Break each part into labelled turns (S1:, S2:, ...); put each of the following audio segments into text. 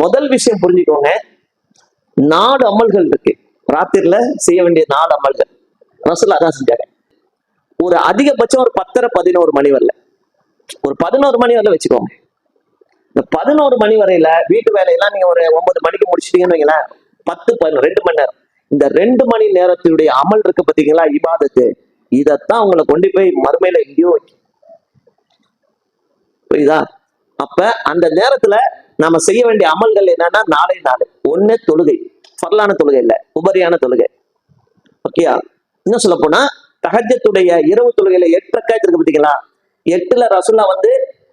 S1: முதல் விஷயம் புரிஞ்சுக்கோங்க. நாலு அமல்கள் இருக்கு. ராத்திரில செய்ய வேண்டிய நாலு அமல்கள். ரசூல் அதான் செஞ்சாங்க. ஒரு அதிகபட்சம் ஒரு பத்தரை பதினோரு மணி வரல. ஒரு பதினோரு மணி வரல வச்சுக்கோங்க. இந்த பதினோரு மணி வரையில வீட்டு வேலையெல்லாம் நீங்க ஒரு ஒன்பது மணிக்கு முடிச்சிட்டீங்கன்னு வைங்களேன். பத்து பதினோரு ரெண்டு மணி நேரம். இந்த ரெண்டு மணி நேரத்தினுடைய அமல் இருக்கு பாத்தீங்களா? இபாதத்து. இதைத்தான் உங்களை கொண்டு போய் மறுமையில எங்கேயோ புரியுதா? அப்ப அந்த நேரத்துல நாம செய்ய வேண்டிய அமல்கள் என்னன்னா நாளை நாள். ஒண்ணு தொழுகை. பரலான தொழுகை இல்ல உபரியான தொழுகை. ஓகேயா இன்னும் சொல்ல போனா தகஜத்துடைய இரவு தொழுகையில எட்டு ரக்காயத்து இருக்கு பாத்தீங்களா? எட்டுல ரசுல்லா வந்து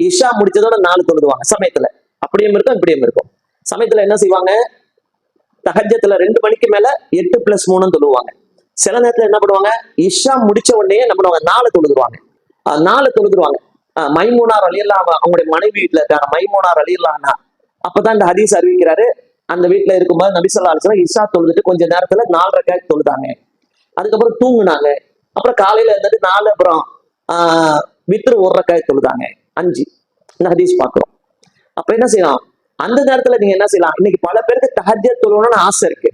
S1: இஷா முடிச்சதோட நாலு தொழுதுவாங்க சமயத்துல. அப்படியும் இருக்கும் இப்படியும் இருக்கும். சமயத்துல என்ன செய்வாங்க? தகஜத்துல ரெண்டு மணிக்கு மேல எட்டு பிளஸ் மூணுன்னு தொழுவாங்க. சில நேரத்துல என்ன பண்ணுவாங்க? இஷா முடிச்ச உடனே என்ன பண்ணுவாங்க? நாலு தொழுதுருவாங்க. நாலு தொழுதுருவாங்க. மைமூனார் அலியல்லாம் அவங்களுடைய மனைவி வீட்டுல இருக்காங்க. மைமூனார் அலியல்லான்னா அப்பதான் இந்த ஹதீஸ் அறிவிக்கிறாரு. அந்த வீட்டுல இருக்கும்போது நபிசல்லா அலிஸ்லாம் இஷா தொழுதுட்டு கொஞ்ச நேரத்துல நாலு கேக் தொழுதாங்க. அதுக்கப்புறம் தூங்குனாங்க. அப்புறம் காலையில இருந்துட்டு நாலு அப்புறம் ஆஹ் வித்ரு ஒரு ரக்காய் தொழுதாங்க. அஞ்சு. இந்த ஹதீஸ் பாக்குறோம் அப்ப என்ன செய்யலாம்? அந்த நேரத்துல நீங்க என்ன செய்யலாம்? இன்னைக்கு பல பேருக்கு தஹஜ்ஜத் தொழுவணும்னு ஆசை இருக்கு.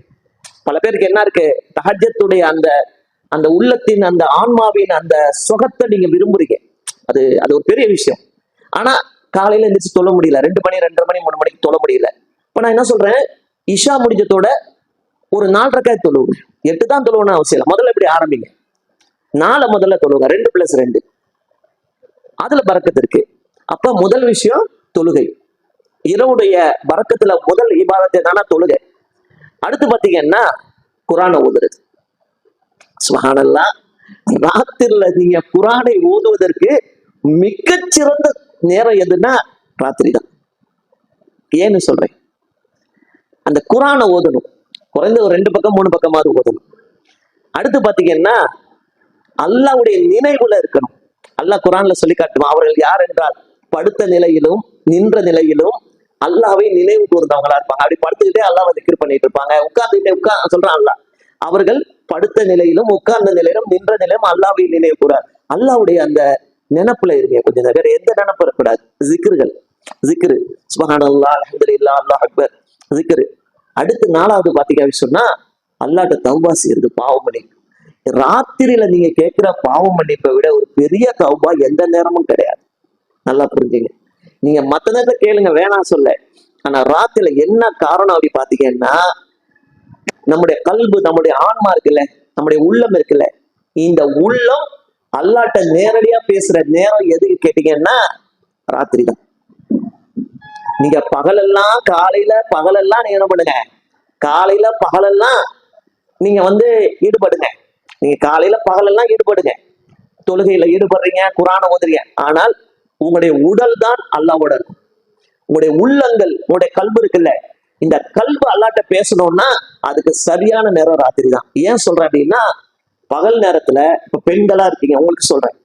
S1: பல பேருக்கு என்ன இருக்கு? தஹஜத்துடைய அந்த அந்த உள்ளத்தின் அந்த ஆன்மாவின் அந்த சுகத்தை நீங்க விரும்புறீங்க. அது அது ஒரு பெரிய விஷயம். ஆனா காலையில எந்திரிச்சு தொழ முடியல. ரெண்டு மணி ரெண்டரை மணி மூணு மணிக்கு தொழ முடியல. இப்ப நான் என்ன சொல்றேன்? இஷா முடிஞ்சதோட ஒரு நாலு ரக்காய் தொழுவுங்க. எட்டு தான் தொழுவணும் அவசியம் இல்லை. முதல்ல இப்படி ஆரம்பிங்க. நாலு முதல்ல தொழுவுங்க. ரெண்டு பிளஸ் ரெண்டு. அதுல பறக்கத்து இருக்கு. அப்ப முதல் விஷயம் தொழுகை. இரவுடைய பறக்கத்துல முதல் இபாதத்தை தானே தொழுகை. அடுத்து பாத்தீங்கன்னா குரானை ஓதுறது சுபஹானல்லா ராத்திரில நீங்க குரானை ஓதுவதற்கு மிகச்சிறந்த நேரம் எதுன்னா ராத்திரி தான் ஏன்னு சொல்றேன். அந்த குரானை ஓதணும். குறைந்த ஒரு ரெண்டு பக்கம் மூணு பக்கமாவது ஓதணும். அடுத்து பார்த்தீங்கன்னா அல்லாவுடைய நினைவுல இருக்கணும். அல்லாஹ் குரான்ல சொல்லி காட்டுவான் அவர்கள் யார் என்றால் படுத்த நிலையிலும் நின்ற நிலையிலும் அல்லாவை நினைவு கூர்ந்தவங்களா இருப்பாங்க. அப்படி படுத்துக்கிட்டே அல்லாவை திக்ர் பண்ணிட்டு இருப்பாங்க. உட்கார்ந்துட்டே உட்கா சொல்றான் அல்லாஹ். அவர்கள் படுத்த நிலையிலும் உட்கார்ந்த நிலையிலும் நின்ற நிலையிலும் அல்லாவை நினைவு கூறார். அல்லாவுடைய அந்த நினப்புல இருங்க கொஞ்ச நேரம். வேற எந்த நினப்பு இருக்கக்கூடாது. ஜிக்ருகள் ஜிக்ரு சுபஹான் அல்லா அலமதுல்லா அல்லாஹ் அக்பர். ஜிக்ரு அடுத்து நாலாவது பாத்தீங்க அப்படின்னு சொன்னா அல்லாட்ட தௌபா செய்யறது பாவம் மன்னிப்பு ராத்திரியில நீங்க கேட்கிற பாவம் மன்னிப்பை விட ஒரு பெரிய தௌபா எந்த நேரமும் கிடையாது. நல்லா புரிஞ்சுங்க. நீங்க மத்த நேரத்தை கேளுங்க வேணாம் சொல்ல. ஆனா ராத்திரில என்ன காரணம் அப்படி பாத்தீங்கன்னா நம்முடைய கல்பு நம்முடைய ஆன்மா இருக்குல்ல நம்முடைய உள்ளம் இருக்குல்ல இந்த உள்ளம் அல்லாட்ட நேரடியா பேசுற நேரம் எதுக்கு கேட்டீங்கன்னா ராத்திரி தான் நீங்க பகலெல்லாம் காலையில பகலெல்லாம் நீங்க என்ன பண்ணுங்க. காலையில பகலெல்லாம் நீங்க வந்து ஈடுபடுங்க. நீங்க காலையில பகலெல்லாம் ஈடுபடுங்க. தொழுகையில ஈடுபடுறீங்க குரானை ஓதுறீங்க. ஆனால் உங்களுடைய உடல் தான் அல்லாவோட இருக்கும். உங்களுடைய உள்ளங்கள் உங்களுடைய கல்பு இருக்குல்ல இந்த கல்வி அல்லாட்ட பேசணும்னா அதுக்கு சரியான நேரம் ராத்திரி தான் ஏன் சொல்றேன் அப்படின்னா பகல் நேரத்துல இப்ப பெண்களா இருக்கீங்க உங்களுக்கு சொல்றேன்.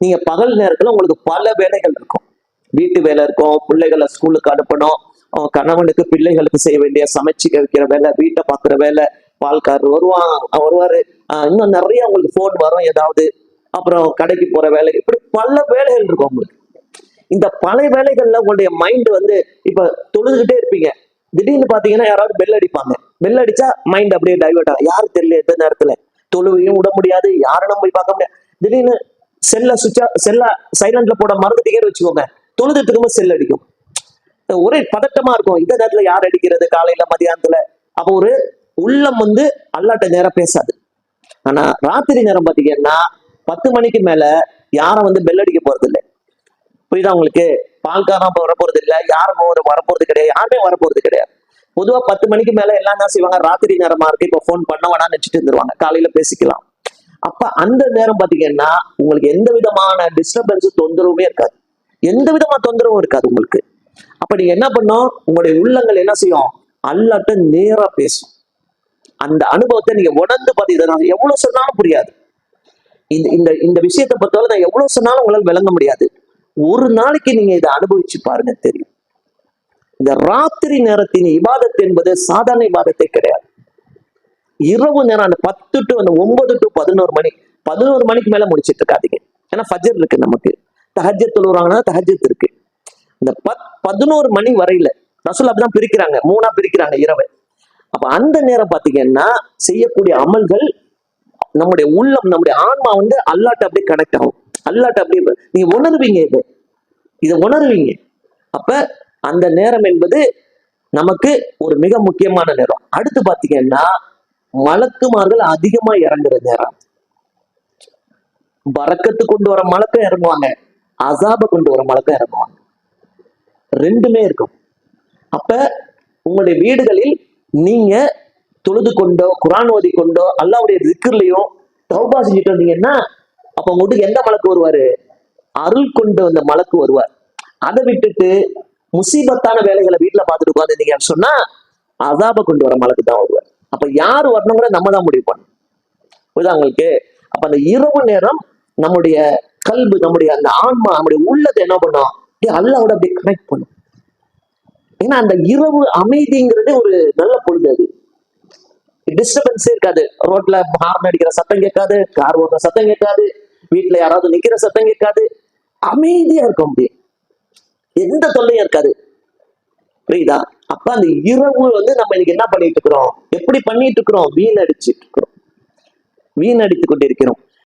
S1: நீங்க பகல் நேரத்துல உங்களுக்கு பல வேலைகள் இருக்கும். வீட்டு வேலை இருக்கும் பிள்ளைகளை ஸ்கூலுக்கு அனுப்பணும் அவன் கணவனுக்கு பிள்ளைகளுக்கு செய்ய வேண்டிய சமைச்சு வைக்கிற வேலை வீட்டை பார்க்குற வேலை பால்காரர் வருவான் வருவாரு. இன்னும் நிறைய உங்களுக்கு ஃபோன் வரும் ஏதாவது. அப்புறம் கடைக்கு போற வேலை இப்படி பல வேலைகள் இருக்கும் உங்களுக்கு. இந்த பல வேலைகள்ல உங்களுடைய மைண்ட் வந்து இப்ப தொழுதுகிட்டே இருப்பீங்க. திடீர்னு பாத்தீங்கன்னா யாராவது பெல் அடிப்பாங்க. பெல் அடிச்சா மைண்ட் அப்படியே டைவெர்ட் ஆகும். யாரு தெரியல எந்த நேரத்துல? தொழுவையும் விட முடியாது யாரும் போய் பார்க்க முடியாது. திடீர்னு செல்ல சுவிட்சா செல்ல சைலண்ட்ல போட மறந்துட்டீங்கன்னு வச்சுக்கோங்க. தொழுது திரும்ப செல் அடிக்கும். ஒரே பதட்டமா இருக்கும். இந்த நேரத்துல யார் அடிக்கிறது? காலையில மதியானத்துல. அப்போ ஒரு உள்ளம் வந்து அல்லாட்ட நேரம் பேசாது. ஆனா ராத்திரி நேரம் பாத்தீங்கன்னா பத்து மணிக்கு மேல யாரும் வந்து பெல் அடிக்க போறது இல்லை புரியுதா உங்களுக்கு? பால்காரம் வரப்போறது இல்லை யாரும் வரப்போறது கிடையாது. யாருமே வரப்போறது கிடையாது. பொதுவா பத்து மணிக்கு மேல எல்லாம் என்ன செய்வாங்க? ராத்திரி நேரமா இருக்கு. இப்போ ஃபோன் பண்ண வேணாம்னு வச்சுட்டு இருந்துருவாங்க. காலையில பேசிக்கலாம். அப்ப அந்த நேரம் பாத்தீங்கன்னா உங்களுக்கு எந்த விதமான டிஸ்டர்பன்ஸும் தொந்தரவுமே இருக்காது. எந்த விதமான தொந்தரவும் இருக்காது உங்களுக்கு. அப்ப நீங்க என்ன பண்ணும் உங்களுடைய உள்ளங்கள் என்ன செய்யும்? அல்லாட்ட நேரா பேசும். அந்த அனுபவத்தை நீங்க உணர்ந்து பார்த்தீங்கன்னா நான் எவ்வளவு சொன்னாலும் புரியாது. இந்த இந்த இந்த விஷயத்தை பொறுத்தவரை நான் எவ்வளவு சொன்னாலும் உங்களால் விளங்க முடியாது. ஒரு நாளைக்கு நீங்க இதை அனுபவிச்சு பாருங்க தெரியும். இந்த ராத்திரி நேரத்தின் இபாதத் என்பது சாதாரண இபாதத்தை கிடையாது. இரவு நேரம் அந்த பத்து டு அந்த ஒன்பது டு பதினோரு மணி பதினோரு மணிக்கு மேல முடிச்சிட்டு இருக்காதீங்க. ஏன்னா ஃபஜர் இருக்கு நமக்கு. தஹஜத் தொழுறாங்கன்னா தஹஜத் இருக்கு. இந்த பத் பதினோரு மணி வரையில ரசூல் அப்படிதான் பிரிக்கிறாங்க. மூணா பிரிக்கிறாங்க இரவை. அப்ப அந்த நேரம் பாத்தீங்கன்னா செய்யக்கூடிய அமல்கள் நம்முடைய உள்ளம் நம்முடைய ஆன்மா வந்து அல்லாட்ட அப்படியே கனெக்ட் ஆகும். அல்லாட்ட அப்படியே நீங்க உணர்வீங்க இது. இதை உணர்வீங்க. அப்ப அந்த நேரம் என்பது நமக்கு ஒரு மிக முக்கியமான நேரம். அடுத்து பாத்தீங்கன்னா மலக்குமார்கள் அதிகமா இறங்குற நேரம். பறக்கத்து கொண்டு வர மலக்கம் இறங்குவாங்க. அசாப கொண்டு வர மலக்கம் இறங்குவாங்க. ரெண்டுமே இருக்கும். அப்ப உங்களுடைய வீடுகளில் நீங்க தொழுது கொண்டோ குரான் ஓதி கொண்டோ அல்லாவுடைய திக்கர்லையும் தௌபா செஞ்சுட்டு வந்தீங்கன்னா அப்ப உங்க வீட்டுக்கு எந்த மலக்கு வருவாரு? அருள் கொண்டு வந்த மலக்கு வருவார். அதை விட்டுட்டு முசீபத்தான வேலைகளை வீட்டுல பார்த்துட்டு உட்காந்துருந்தீங்கன்னு சொன்னா அதாப கொண்டு வர மலக்கு தான் வருவார். அப்ப யார் வரணுங்கிற நம்ம தான் முடிவு பண்ணணும். புரியுதா உங்களுக்கு? அப்ப அந்த இரவு நேரம் நம்முடைய கல்வி நம்முடைய அந்த ஆன்மா நம்முடைய உள்ளத்தை என்ன பண்ணும்? அல்லாவோட அப்படியே கனெக்ட் பண்ணும். ஏன்னா அந்த இரவு அமைதிங்கிறது ஒரு நல்ல பொழுது அது. டிஸ்டர்பன்ஸே இருக்காது. ரோட்ல ஹார்ன் அடிக்கிற சத்தம் கேட்காது கார் ஓடுற சத்தம் கேட்காது வீட்டுல யாராவது நிக்கிற சத்தம் கேட்காது. அமைதியா இருக்கும் அப்படியே எந்த தொல்லையும் இருக்காது. புரியுதா? அப்ப அந்த இரவு வந்து நம்ம இன்னைக்கு என்ன பண்ணிட்டு இருக்கிறோம்? எப்படி பண்ணிட்டு இருக்கிறோம்? வீணடிச்சிட்டு இருக்கிறோம். வீணடித்து கொண்டிருக்கிறோம்.